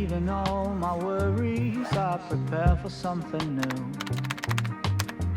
Leaving all my worries, I prepare for something new.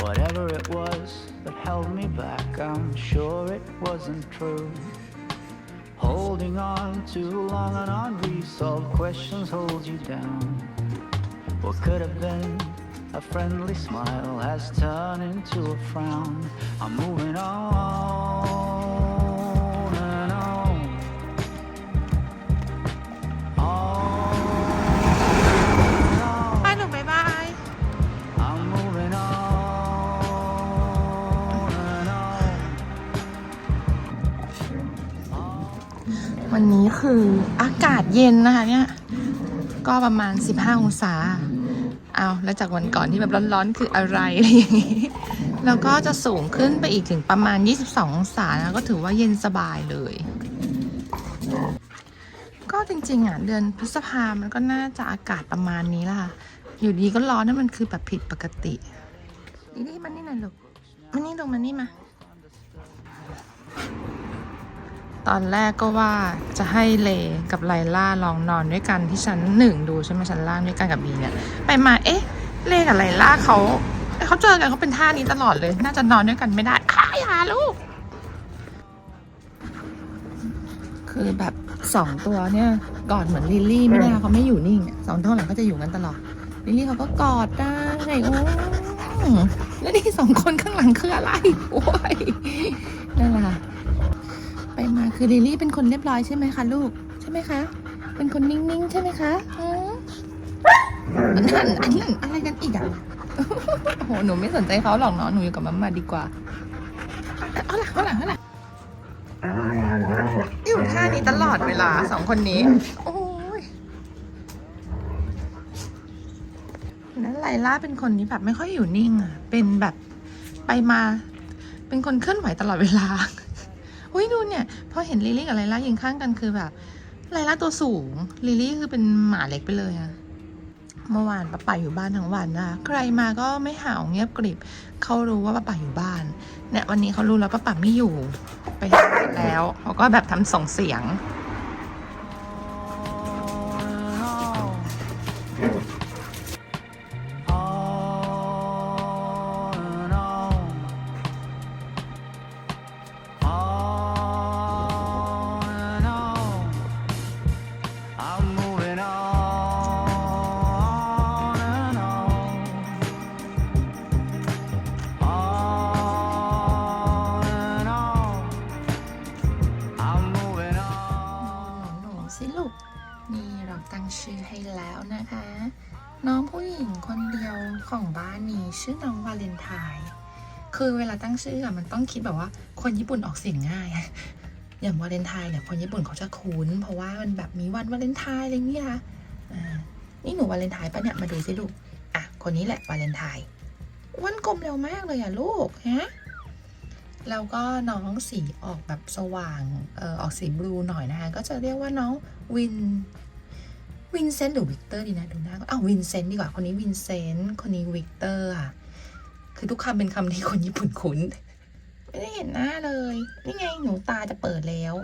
Whatever it was that held me back, I'm sure it wasn't true. Holding on too long and unresolved questions hold you down. What could have been a friendly smile has turned into a frown. I'm moving on วันนี้คืออากาศเย็นนะคะเนี่ย ก็ประมาณ 15 องศา เอาแล้วจากวันก่อนที่แบบร้อนๆ คืออะไรอะไรอย่างนี้ แล้วก็จะสูงขึ้นไปอีกถึงประมาณ 22 องศานะก็ถือว่าเย็นสบายเลย ก็จริงๆอะเดือนพฤษภามันก็น่าจะอากาศประมาณนี้ละค่ะ อยู่ดีก็ร้อนนั่นมันคือแบบผิดปกติ นี่มันนี่หน่อยลูกมันนี่ลงมานี่มา ตอนแรกก็ว่าจะให้เลกับไลล่าลองนอนด้วยกันที่ชั้นหนึ่งดูใช่ไหมชั้นล่างด้วยกันกับบีเนี่ยไปมาเอ๊ะเลกับไลล่าเขาเขาเจอกันเขาเป็นท่านี้ตลอดเลย น่าจะนอนด้วยกันไม่ได้อ้าอย่าลูก คือแบบสองตัวเนี่ยกอดเหมือนลิลลี่ไม่ได้เขาไม่อยู่นิ่งสองตัวหลังก็จะอยู่กันตลอดลิลลี่เขาก็กอดได้โอ้แล้วนี่สองคนข้างหลังคืออะไรโอ้ยนั่นแหละ คือลิลี่เป็นคนเรียบร้อยใช่ไหมคะลูก ใช่ไหมคะ เป็นคนนิ่งๆใช่ไหมคะอืมอันนั้นอันนั้นอะไรกันอีกอะโอ้โหหนูไม่สนใจเขาหรอกเนาะหนูอยู่กับมัมมาดีกว่าเอาล่ะเอาล่ะเอาล่ะอยู่ท่านี้ตลอดเวลาสองคนนี้ โอ้ยนั้นไลล่าเป็นคนที่แบบไม่ค่อยอยู่นิ่งอะเป็นแบบไปมา เป็นคนเคลื่อนไหวตลอดเวลา เฮ้ยดูเนี่ยพอเห็นลิลี่กับไลล่ายืนข้างกันคือแบบไลล่าตัวสูงลิลี่คือเป็นหมาเล็กไปเลยอะเมื่อวานป้าป่าอยู่บ้านทั้งวันนะใครมาก็ไม่ห่าวเงียบกริบเขารู้ว่าป้าป่าอยู่บ้านเนี่ยวันนี้เขารู้แล้วป้าป่าไม่อยู่ไปหาแล้วเขาก็แบบทำส่งเสียง นี่เราตั้งชื่อให้แล้วนะคะ น้องผู้หญิงคนเดียวของบ้านนี้ชื่อน้องวาเลนไทน์คือเวลาตั้งชื่ออะมันต้องคิดแบบว่าคนญี่ปุ่นออกเสียงง่าย อย่างวาเลนไทน์เนี่ยคนญี่ปุ่นเขาจะคุ้น เพราะว่ามันแบบมีวันวาเลนไทน์อะไรเงี้ยค่ะนี่หนูวาเลนไทน์ปะเนี่ยมาดูสิลูกอะคนนี้แหละวาเลนไทน์วันกลมเร็วมากเลยอะลูกฮะ แล้วก็น้องสีออกแบบสว่างเออออกสีบลูหน่อยนะคะ ก็จะเรียกว่าน้องวินวินเซนต์หรือวิกเตอร์ดีนะดูหน้าอ้าววินเซนต์ดีกว่า คนนี้วินเซนต์คนนี้วิกเตอร์ค่ะ คือทุกคำเป็นคำที่คนญี่ปุ่นคุ้น ไม่ได้เห็นหน้าเลย นี่ไงหนูตาจะเปิดแล้ว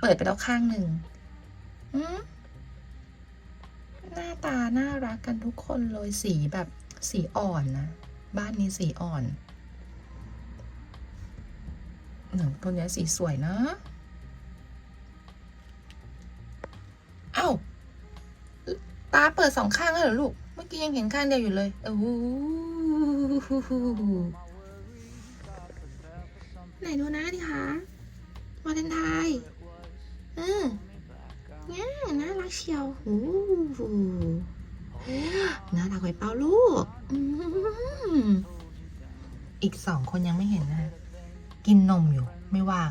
เปิดไปแล้วข้างหนึ่งหน้าตาน่ารักกันทุกคนเลยสีแบบสีอ่อนนะ บ้านนี้สีอ่อน ตัวนี้สีสวยนะเอ้าตาเปิดสองข้างแล้วเหรอลูก เมื่อกี้ยังเห็นข้างเดียวอยู่เลยโอ้โหไหนดูนะดิคะวาเลนไทน์เออเนี่ยน่ารักเชียวโอ้โหน่ารักไว้เปล่าลูก อีกสองคนยังไม่เห็นนะ กินนมอยู่ไม่ว่าง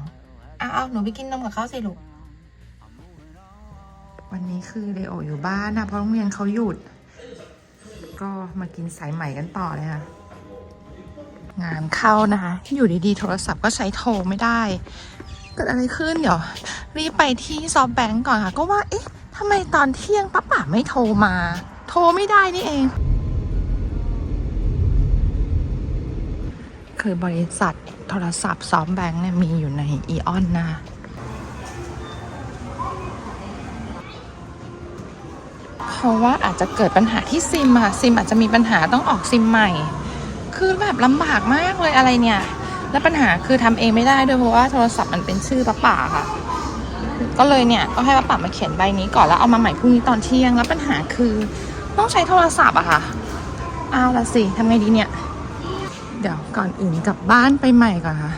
เอาเอาหนูไปกินนมกับเขาสิลูกวันนี้คือเลโออยู่บ้านนะเพราะโรงเรียนเขาหยุด ก็มากินสายใหม่กันต่อเลยค่ะงานเข้านะคะ อยู่ดีๆ โทรศัพท์ก็ใช้โทรไม่ได้ เกิดอะไรขึ้นเดี๋ยว รีบไปที่ซอฟแบงก์ก่อนค่ะ ก็ว่า เอ๊ะทำไมตอนเที่ยงป้าป่าไม่โทรมา โทรไม่ได้นี่เอง คือบริษัทโทรศัพท์ซอฟต์แบงก์เนี่ยมีอยู่ในอีออนนะเพราะว่าอาจจะเกิดปัญหาที่ซิมอะซิมอาจจะมีปัญหาต้องออกซิมใหม่ คือแบบลำบากมากเลยอะไรเนี่ย แล้วปัญหาคือทำเองไม่ได้ด้วยเพราะว่าโทรศัพท์มันเป็นชื่อป้าป่าค่ะ ก็เลยเนี่ยก็ให้ป้าป่ามาเขียนใบนี้ก่อนแล้วเอามาใหม่พรุ่งนี้ตอนเที่ยง แล้วปัญหาคือต้องใช้โทรศัพท์อะค่ะ เอาละสิทำไงดีเนี่ย เดี๋ยวก่อนอื่นกลับบ้านไปใหม่ก่อนค่ะ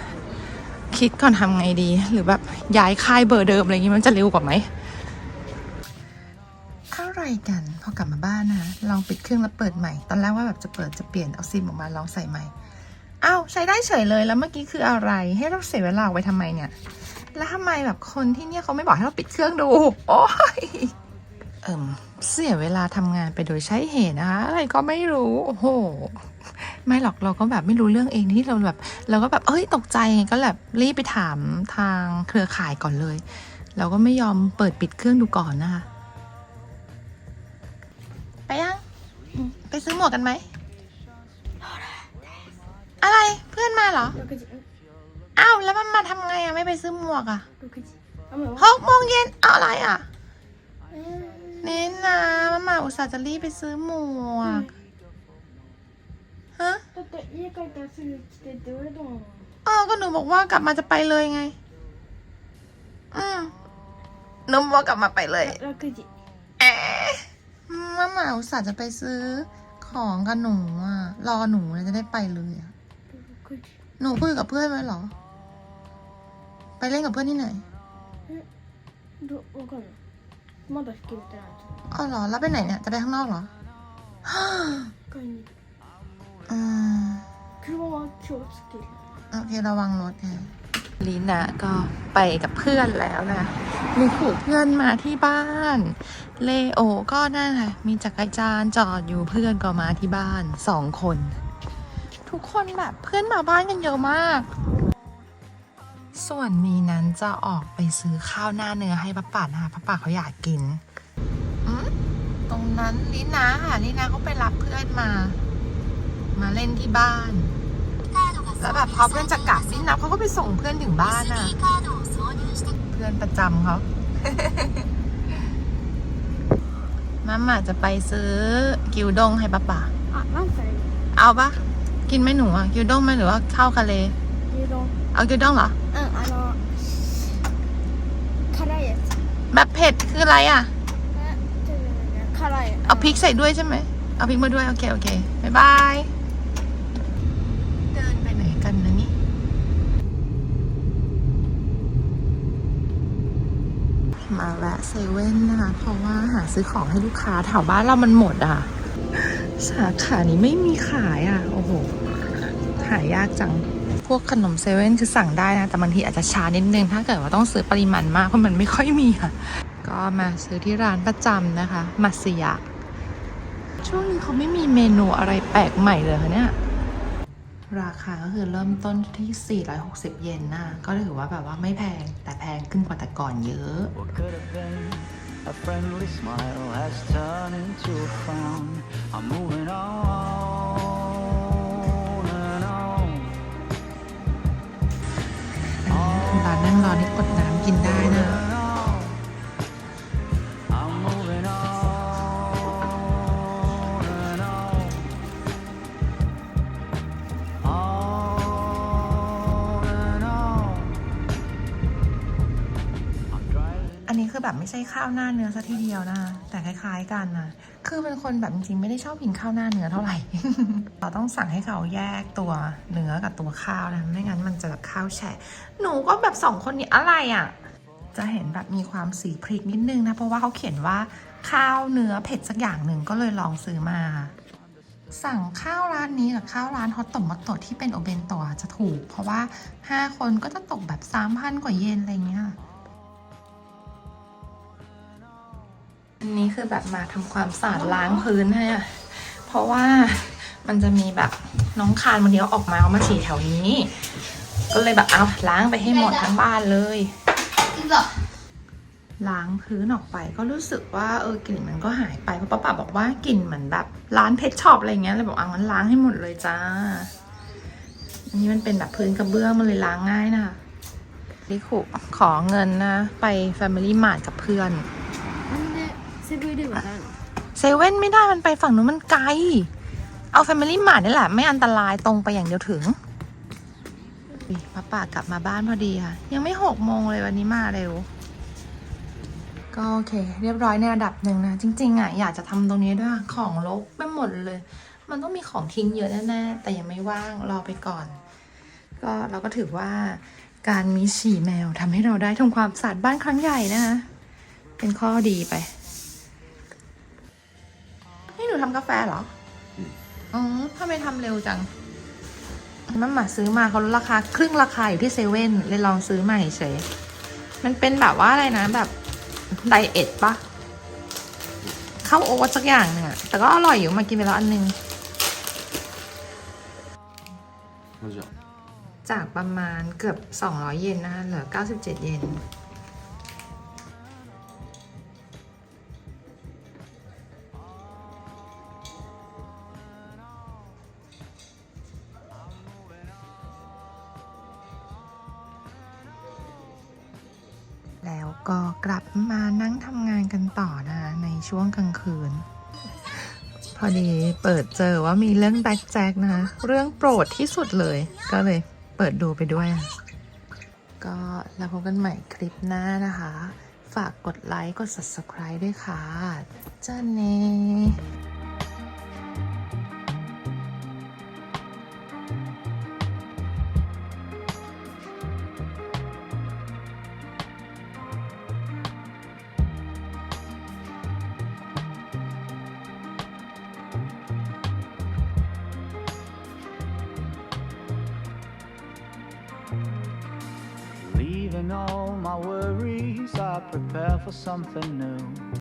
คิดก่อนทำไงดี หรือแบบย้ายค่ายเบอร์เดิมอะไรอย่างงี้มันจะเร็วกว่าไหมอะไรกันพอกลับมาบ้านนะคะลองปิดเครื่องแล้วเปิดใหม่ ตอนแรกว่าแบบจะเปิดจะเปลี่ยนเอาซิมออกมาลองใส่ใหม่อ้าวใช้ได้เฉยเลยแล้วเมื่อกี้คืออะไร ให้เราเสียเวลาไว้ทำไมเนี่ย แล้วทำไมแบบคนที่เนี่ยเขาไม่บอกให้เราปิดเครื่องดู โอ้ยเอิมเสียเวลาทำงานไปโดยใช้เหตุนะคะอะไรก็ไม่รู้โอ้โห ไม่หรอกเราก็แบบไม่รู้เรื่องเองที่เราแบบ เราก็แบบเอ้ยตกใจก็แบบรีบไปถามทางเครือข่ายก่อนเลย เราก็ไม่ยอมเปิดปิดเครื่องดูก่อนนะคะ ไปยัง ไปซื้อหมวกกันไหม อะไรเพื่อนมาเหรอ อ้าวแล้วมันมาทำไงอะไม่ไปซื้อหมวกอะหกโมงเย็นเอาอะไรอะเน้นนะมามาอุตส่าห์จะรีบไปซื้อหมวก だって家帰ったらすぐ来てって言われたもん เออก็หนูบอกว่ากลับมาจะไปเลยไง อืมหนูบอกว่ากลับมาไปเลย 6時 เอ๊ะมามาอุตส่าห์จะไปซื้อของกับหนูอ่ะ รอหนูเลยจะได้ไปเลยอะ 6時 หนูคุยกับเพื่อนไว้เหรอ ไปเล่นกับเพื่อนที่ไหน どわかんないまだ引き入れてない อ๋อเหรอ แล้วไปไหนเนี่ย จะไปข้างนอกเหรอ 買いに อ่าคืม 그거 키워줄 게. โอเคระวังรถค่ะลีนะก็ไปกับเพื่อนแล้วนะ มีขู่เพื่อนมาที่บ้าน เลโอก็น่าค่ะมีจักรยานจอดอยู่เพื่อนก็มาที่บ้านสองคน ทุกคนแบบเพื่อนมาบ้านกันเยอะมาก ส่วนมีนั้นจะออกไปซื้อข้าวหน้าเนื้อให้ป้าป่านะคะป้าป่าเขาอยากกินตรงนั้นลินาค่ะลินาก็ไปรับเพื่อนมา มาเล่นที่บ้าน แล้วแบบพอเพื่อนจะกลับนี่นะเขาก็ไปส่งเพื่อนถึงบ้านอะ เพื่อนประจำเขามัมมาจะไปซื้อกิวด้งให้ป้าป่าเอาปะกินไม่หนูอะกิวด้งไหมหรือว่าข้าวคาเลกิวด้งเอากิวด้งเหรอเออเอาคาราเยแบบเผ็ดคืออะไรอะคาราเยเอาพริกใส่ด้วยใช่ไหมเอาพริกมาด้วย โอเค โอเค บ๊ายบาย แวะเซเว่นนะคะ เพราะว่าหาซื้อของให้ลูกค้าแถวบ้านเรามันหมดอะ สาขานี้ไม่มีขายอะ โอ้โห หายากจัง พวกขนมเซเว่นคือสั่งได้นะ แต่บางทีอาจจะช้านิดนึง ถ้าเกิดว่าต้องซื้อปริมาณมาก เพราะมันไม่ค่อยมีค่ะ ก็มาซื้อที่ร้านประจำนะคะ มัสยะ ช่วงนี้เขาไม่มีเมนูอะไรแปลกใหม่เลยเนี่ย ราคาก็คือเริ่มต้นที่ 460 เยนนะ ก็ถือว่าแบบว่าไม่แพง แต่แพงขึ้นกว่าแต่ก่อนเยอะ What could have been a friendly smile has turned into a frown. I'm moving on and on. ร้านนั่งรอนี่กดน้ำกิน ใช่ข้าวหน้าเนื้อซะทีเดียวนะแต่คล้ายๆกันนะคือเป็นคนแบบจริงๆไม่ได้ชอบกินข้าวหน้าเนื้อเท่าไหร่ เราต้องสั่งให้เขาแยกตัวเนื้อกับตัวข้าวนะไม่งั้นมันจะแบบข้าวแฉะหนูก็แบบสองคนนี้อะไรอะจะเห็นแบบมีความสีพริกนิดนึงนะ เพราะว่าเขาเขียนว่าข้าวเนื้อเผ็ดสักอย่างหนึ่งก็เลยลองซื้อมา สั่งข้าวร้านนี้กับข้าวร้านฮอตตมมัตโตที่เป็นโอเบนโตะจะถูก เพราะว่าห้าคนก็จะตกแบบสามพันกว่าเยนอะไรเงี้ย อันนี้คือแบบมาทำความสะอาดล้างพื้นให้อะเพราะว่ามันจะมีแบบน้องคานมันเดียวออกมาเอามาฉี่แถวนี้ ก็เลยแบบเอาล้างไปให้หมดทั้งบ้านเลย ล้างพื้นออกไปก็รู้สึกว่าเออกลิ่นมันก็หายไปเพราะป้าป๋าบอกว่ากลิ่นเหมือนแบบร้านเพชรช็อปอะไรเงี้ยเลยบอกเอางั้นล้างให้หมดเลยจ้า อันนี้มันเป็นแบบพื้นกระเบื้องมันเลยล้างง่ายนะคะลิคุขอเงินนะ ไป Family Mart กับเพื่อน เซเว่นไม่ได้มันไปฝั่งนู้นมันไกล เอาแฟมิลี่มาร์นี่แหละ ไม่อันตรายตรงไปอย่างเดียวถึงอุ๊ยป้าป่ากลับมาบ้านพอดีค่ะ ยังไม่หกโมงเลยวันนี้มาเร็ว ก็โอเค เรียบร้อยในระดับหนึ่งนะ จริง ๆ อะ อยากจะทำตรงนี้ด้วยของลกไปหมดเลย มันต้องมีของทิ้งเยอะแน่ๆแต่ยังไม่ว่างรอไปก่อน ก็เราก็ถือว่าการมีฉี่แมวทำให้เราได้ทำความสะอาดบ้านครั้งใหญ่นะคะเป็นข้อดีไป ทำกาแฟเหรออ๋อทำไมทำเร็วจังน้นหมาซื้อมาเขาลดราคาครึ่งราคาอยู่ที่เซเว่นเลยลองซื้อมาเฉยมันเป็นแบบว่าอะไรนะแบบไดเอทปะเข้าโอ๊ตสักอย่างหนึ่งอะแต่ก็อร่อยอยู่มากินไปแล้วอันนึง จากประมาณเกือบ 200 เยนนะคะเหลือ 97 เยน มานั่งทำงานกันต่อนะในช่วงกลางคืน พอดีเปิดเจอว่ามีเรื่องแบ็กแจ็คนะคะเรื่องโปรดที่สุดเลย ก็เลยเปิดดูไปด้วย ก็แล้วพบกันใหม่คลิปหน้านะคะ ฝากกดไลค์ กด subscribe ด้วยค่ะจ้าเน Leaving all my worries, I prepare for something new.